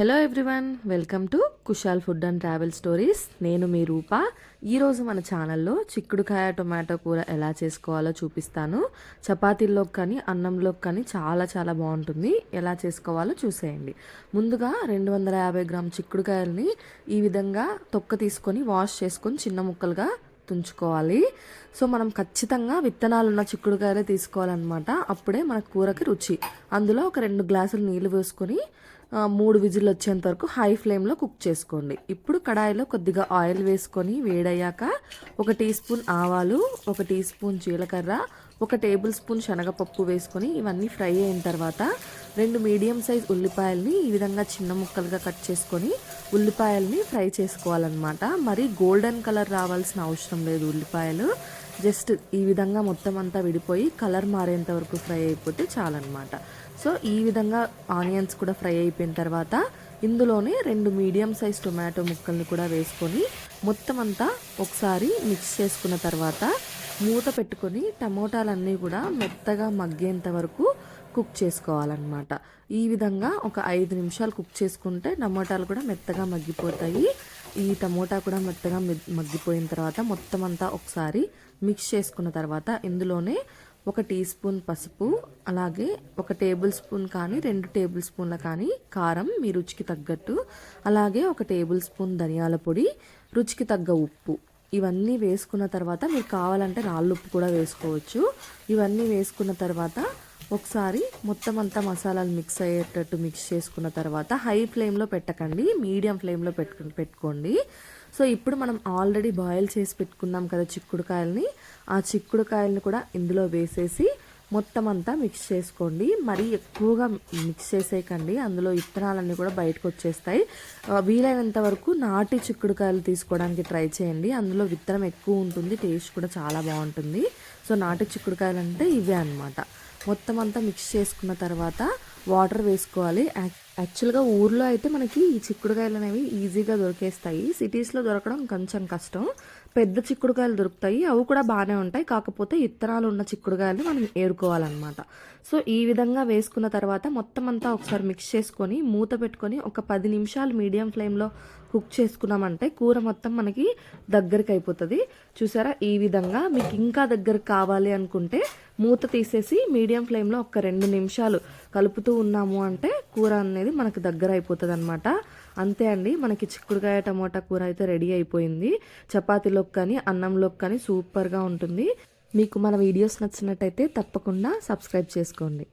Hello everyone welcome to Kushal food and travel stories నేను మీ రూప. ఈరోజు మన ఛానల్లో చిక్కుడుకాయ టొమాటో కూర ఎలా చేసుకోవాలో చూపిస్తాను. చపాతీల్లోకి కానీ అన్నంలోకి కానీ చాలా చాలా బాగుంటుంది. ఎలా చేసుకోవాలో చూసేయండి. ముందుగా రెండు వందల యాభై గ్రామ్ చిక్కుడుకాయల్ని ఈ విధంగా తొక్క తీసుకొని వాష్ చేసుకొని చిన్న ముక్కలుగా తుంచుకోవాలి. సో మనం ఖచ్చితంగా విత్తనాలు ఉన్న చిక్కుడుకాయలే తీసుకోవాలన్నమాట. అప్పుడే మన కూరకి రుచి. అందులో ఒక రెండు గ్లాసులు నీళ్ళు వేసుకొని మూడు విజిల్ వచ్చేంత వరకు హై ఫ్లేమ్లో కుక్ చేసుకోండి. ఇప్పుడు కడాయిలో కొద్దిగా ఆయిల్ వేసుకొని వేడయ్యాక ఒక టీ స్పూన్ ఆవాలు ఒక టీ స్పూన్ జీలకర్ర ఒక టేబుల్ స్పూన్ శనగపప్పు వేసుకొని ఇవన్నీ ఫ్రై అయిన తర్వాత రెండు మీడియం సైజ్ ఉల్లిపాయల్ని ఈ విధంగా చిన్న ముక్కలుగా కట్ చేసుకొని ఉల్లిపాయల్ని ఫ్రై చేసుకోవాలన్నమాట. మరి గోల్డెన్ కలర్ రావాల్సిన అవసరం లేదు ఉల్లిపాయలు. జస్ట్ ఈ విధంగా మొత్తం అంతా విడిపోయి కలర్ మారేంత వరకు ఫ్రై అయిపోతే చాలన్నమాట. సో ఈ విధంగా ఆనియన్స్ కూడా ఫ్రై అయిపోయిన తర్వాత ఇందులోనే రెండు మీడియం సైజ్ టొమాటో ముక్కల్ని కూడా వేసుకొని మొత్తం అంతా ఒకసారి మిక్స్ చేసుకున్న తర్వాత మూత పెట్టుకొని టమోటాలన్నీ కూడా మెత్తగా మగ్గేంత వరకు కుక్ చేసుకోవాలన్నమాట. ఈ విధంగా ఒక ఐదు నిమిషాలు కుక్ చేసుకుంటే టమోటాలు కూడా మెత్తగా మగ్గిపోతాయి. ఈ టమోటా కూడా మెత్తగా మగ్గిపోయిన తర్వాత మొత్తం అంతా ఒకసారి మిక్స్ చేసుకున్న తర్వాత ఇందులోనే ఒక టీ స్పూన్ పసుపు అలాగే ఒక టేబుల్ స్పూన్ కానీ రెండు టేబుల్ స్పూన్ల కానీ కారం మీ రుచికి తగ్గట్టు అలాగే ఒక టేబుల్ స్పూన్ ధనియాల పొడి రుచికి తగ్గ ఉప్పు. ఇవన్నీ వేసుకున్న తర్వాత మీకు కావాలంటే రాళ్ళు ఉప్పు కూడా వేసుకోవచ్చు. ఇవన్నీ వేసుకున్న తర్వాత ఒకసారి మొత్తం అంతా మసాలాలు మిక్స్ అయ్యేటట్టు మిక్స్ చేసుకున్న తర్వాత హై ఫ్లేమ్లో పెట్టకండి మీడియం ఫ్లేమ్లో పెట్టు పెట్టుకోండి. సో ఇప్పుడు మనం ఆల్రెడీ బాయిల్ చేసి పెట్టుకున్నాం కదా చిక్కుడుకాయలని ఆ చిక్కుడుకాయల్ని కూడా ఇందులో వేసేసి మొత్తం అంతా మిక్స్ చేసుకోండి. మరీ ఎక్కువగా మిక్స్ చేసేయకండి. అందులో విత్తనాలన్నీ కూడా బయటకు వచ్చేస్తాయి. వీలైనంత వరకు నాటి చిక్కుడుకాయలు తీసుకోవడానికి ట్రై చేయండి. అందులో విత్తనం ఎక్కువ ఉంటుంది టేస్ట్ కూడా చాలా బాగుంటుంది. సో నాటి చిక్కుడుకాయలు అంటే ఇవే అన్నమాట. మొత్తం అంతా మిక్స్ చేసుకున్న తర్వాత వాటర్ వేసుకోవాలి. యాక్చువల్గా ఊర్లో అయితే మనకి ఈ చిక్కుడుకాయలు అనేవి ఈజీగా దొరికేస్తాయి. సిటీస్లో దొరకడం కొంచెం కష్టం. పెద్ద చిక్కుడుకాయలు దొరుకుతాయి. అవి కూడా బాగానే ఉంటాయి. కాకపోతే ఇత్తనాలు ఉన్న చిక్కుడుకాయలు మనం ఏరుకోవాలన్నమాట. సో ఈ విధంగా వేసుకున్న తర్వాత మొత్తం అంతా ఒకసారి మిక్స్ చేసుకొని మూత పెట్టుకొని ఒక పది నిమిషాలు మీడియం ఫ్లేమ్లో కుక్ చేసుకున్నామంటే కూర మొత్తం మనకి దగ్గరికి అయిపోతుంది. చూసారా? ఈ విధంగా మీకు ఇంకా దగ్గరకు కావాలి అనుకుంటే మూత తీసేసి మీడియం ఫ్లేమ్లో ఒక రెండు నిమిషాలు కలుపుతూ ఉన్నాము అంటే కూర అనేది మనకు దగ్గర అయిపోతుంది అనమాట అంతే అండి. మనకి చిక్కుడుకాయ టమోటా కూర అయితే రెడీ అయిపోయింది. చపాతీలోకి కానీ అన్నంలోకి కానీ సూపర్గా ఉంటుంది. మీకు మన వీడియోస్ నచ్చినట్టయితే తప్పకుండా సబ్స్క్రైబ్ చేసుకోండి.